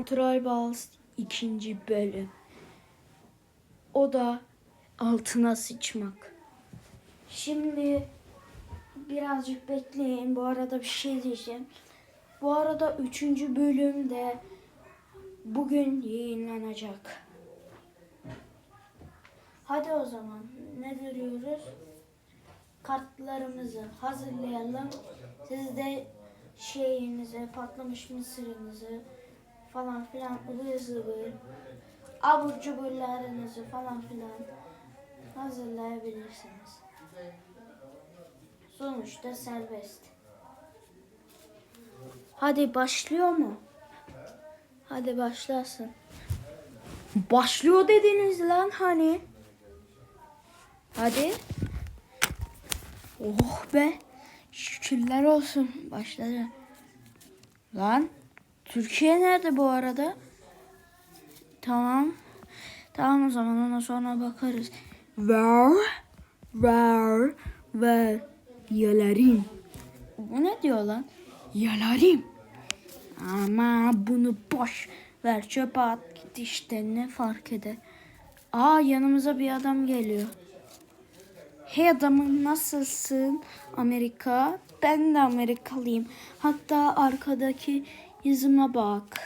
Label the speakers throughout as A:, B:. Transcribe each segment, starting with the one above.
A: Kontrol Bals ikinci bölüm. O da altına sıçmak. Şimdi birazcık bekleyin. Bu arada bir şey diyeceğim. Bu arada üçüncü bölüm de bugün yayınlanacak. Hadi o zaman ne duruyoruz? Kartlarımızı hazırlayalım. Siz de şeyinizi, patlamış mısırınızı falan filan ıvır zıvır abur cuburlarınızı falan filan hazırlayabilirsiniz. Sonuçta serbest. Hadi başlıyor mu? Hadi başlasın. Başlıyor dediniz lan hani. Hadi. Oh be. Şükürler olsun. Başladı. Lan. Türkiye nerede bu arada? Tamam. Tamam o zaman ona sonra bakarız. Ver. Ver. Ver. Yalarim. Bu ne diyor lan? Yalarim. Ama bunu boş ver çöpe at git işte ne fark eder. Aa yanımıza bir adam geliyor. Hey adamım nasılsın Amerika? Ben de Amerikalıyım. Hatta arkadaki yüzüme bak.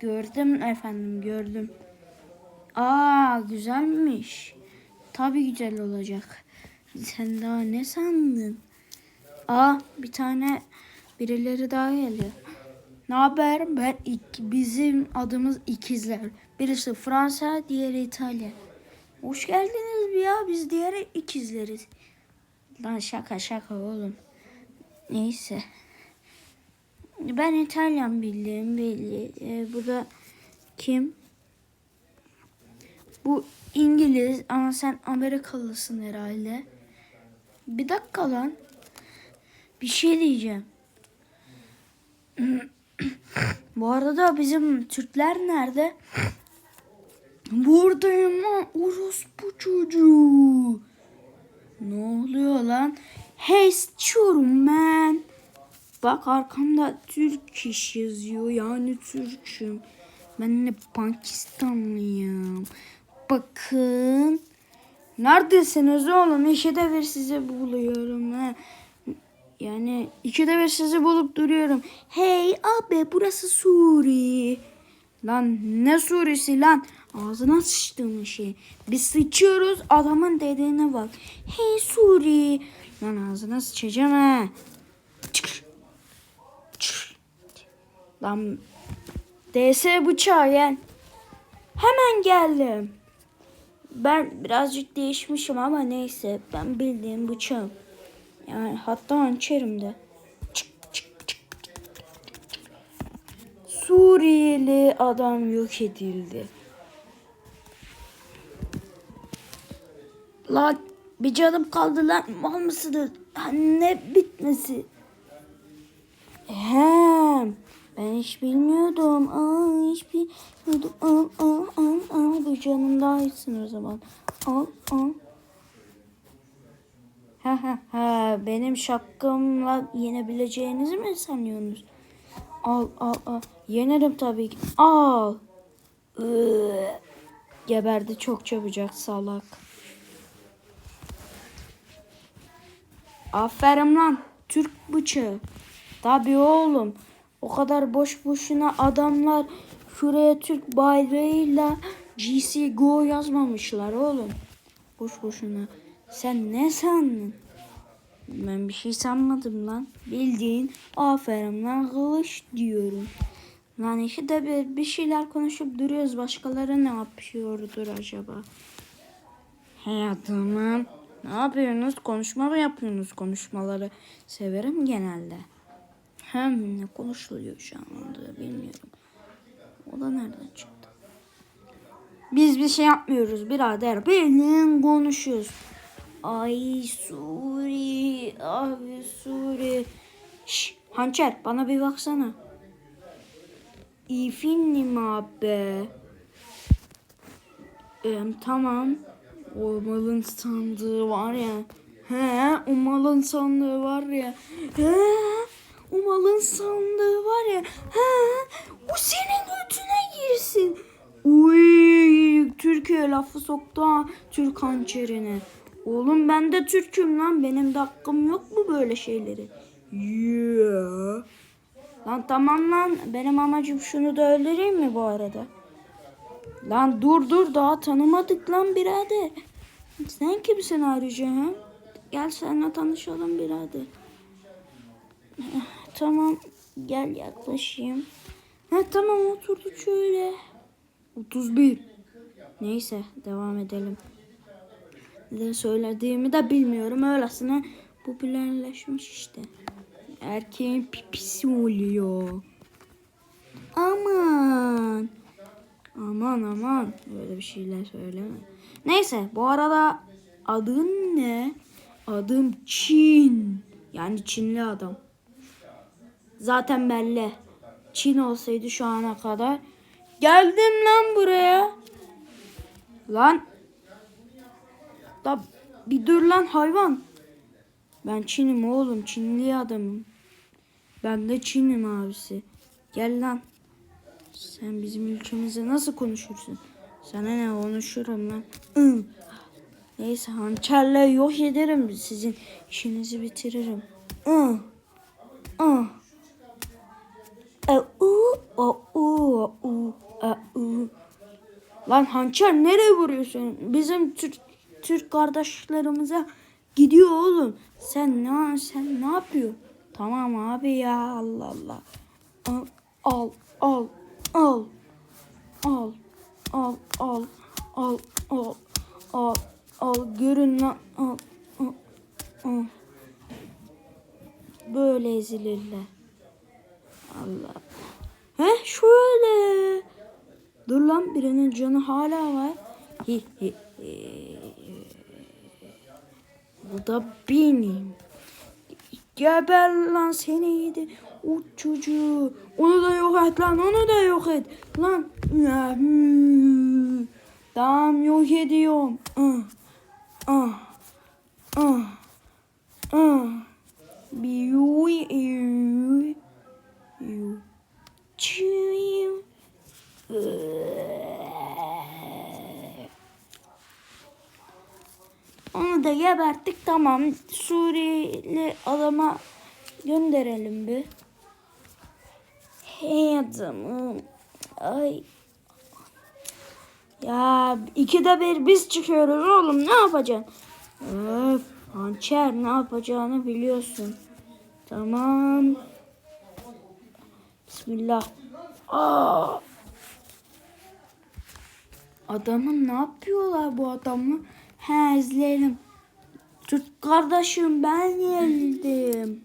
A: Gördüm efendim gördüm. Aa güzelmiş. Tabii güzel olacak. Sen daha ne sandın? Aa bir tane birileri daha geliyor. Ne haber? Ben ik- bizim adımız ikizler. Birisi Fransa, diğeri İtalya. Hoş geldiniz ya. Biz diğer ikizleriz. Lan şaka şaka oğlum. Neyse. Ben İtalyan bildiğim belli. Ee, bu da kim? Bu İngiliz ama sen Amerikalısın herhalde. Bir dakika lan. Bir şey diyeceğim. Bu arada bizim Türkler nerede? Buradayım lan orospu çocuğu. Ne oluyor lan? Hey istiyorum ben. Bak arkamda Türk iş yazıyor yani Türk'üm. Ben de Pakistanlıyım. Bakın. Neredesiniz oğlum? İkide bir sizi buluyorum. ha. Yani ikide bir sizi bulup duruyorum. Hey abi burası Suriye. Lan ne Surisi lan? Ağzına sıçtığım şey. Biz sıçıyoruz adamın dediğine bak. Hey Suri. Lan ağzına sıçacağım ha. Lan DS bıçağı gel. Hemen geldim. Ben birazcık değişmişim ama neyse. Ben bildiğim bıçağım. Yani hatta hançerim de. Suriyeli adam yok edildi. Lan bir canım kaldı lan mal mısınız? Ne bitmesi? Hem ben hiç bilmiyordum. Aa hiç bilmiyordum. Al al al al bu canım daha iyisin o zaman. Al al. Ha ha ha benim şapkamla yenebileceğinizi mi sanıyorsunuz? Al al al. Yenerim tabii ki. Al. Geberdi çok çabucak salak. Aferin lan. Türk bıçağı. Tabii oğlum. O kadar boş boşuna adamlar şuraya Türk bayrağıyla GCGO yazmamışlar oğlum. Boş boşuna. Sen ne sandın? Ben bir şey sanmadım lan. Bildiğin aferin lan kılıç diyorum. Lan iki de bir, bir şeyler konuşup duruyoruz. Başkaları ne yapıyordur acaba? Hey adamım. Ne yapıyorsunuz? Konuşma mı yapıyorsunuz? Konuşmaları severim genelde. Hem ne konuşuluyor şu anda bilmiyorum. O da nereden çıktı? Biz bir şey yapmıyoruz birader. Bildiğin konuşuyoruz. Ay Suri, abi Suri. Şş, hançer bana bir baksana. İyi film abi. Ee, tamam. O malın sandığı var ya. He, o malın sandığı var ya. He, Umal'ın sandığı var ya. Ha, bu senin götüne girsin. Uy, Türkiye lafı soktu ha Türk hançerine. Oğlum ben de Türk'üm lan. Benim de hakkım yok mu böyle şeyleri? Yeah. Lan tamam lan. Benim amacım şunu da öldüreyim mi bu arada? Lan dur dur daha tanımadık lan birader. Sen kimsin ayrıca ha? Gel seninle tanışalım birader. Tamam gel yaklaşayım. Ha tamam oturduk şöyle. 31. Neyse devam edelim. Ne söylediğimi de bilmiyorum. Öylesine popülerleşmiş işte. Erkeğin pipisi oluyor. Aman. Aman aman. Böyle bir şeyler söyleme. Neyse bu arada adın ne? Adım Çin. Yani Çinli adam. Zaten belli. Çin olsaydı şu ana kadar. Geldim lan buraya. Lan. Da bir dur lan hayvan. Ben Çin'im oğlum. Çinli adamım. Ben de Çin'im abisi. Gel lan. Sen bizim ülkemizde nasıl konuşursun? Sana ne konuşurum lan. Hı. Neyse hançerle yok ederim. Sizin işinizi bitiririm. Hı. Hı. U, o, u, o, u, e, u. Lan hançer nereye vuruyorsun? Bizim Türk Türk kardeşlerimize gidiyor oğlum. Sen ne sen ne yapıyorsun? Tamam abi ya Allah Allah. Al al al al al al al al al al al görün lan al al al. Böyle ezilirler. Allah. He şöyle. Dur lan birinin canı hala var. Hi, hi. Bu da benim. Geber lan seni yedi. O çocuğu. Onu da yok et lan. Onu da yok et. Lan. Tamam yok ediyorum. Ah. Ah. Ah. Ah. Bir yu yu yu. Çiyu. Onu da geberttik tamam. Suriyeli adama gönderelim bir. Hey adamım. Ay. Ya ikide bir biz çıkıyoruz oğlum ne yapacaksın? Öf, hançer ne yapacağını biliyorsun. Tamam. Bismillah. Aa. Adamın ne yapıyorlar bu adamı? He izleyelim. Türk kardeşim ben yenildim.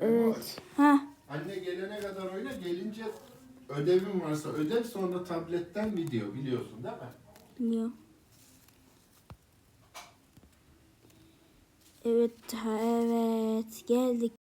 A: Evet. Ha.
B: Anne gelene kadar oyna, gelince ödevin varsa ödev sonra tabletten video biliyorsun değil mi?
A: Biliyorum. Evet, evet geldik.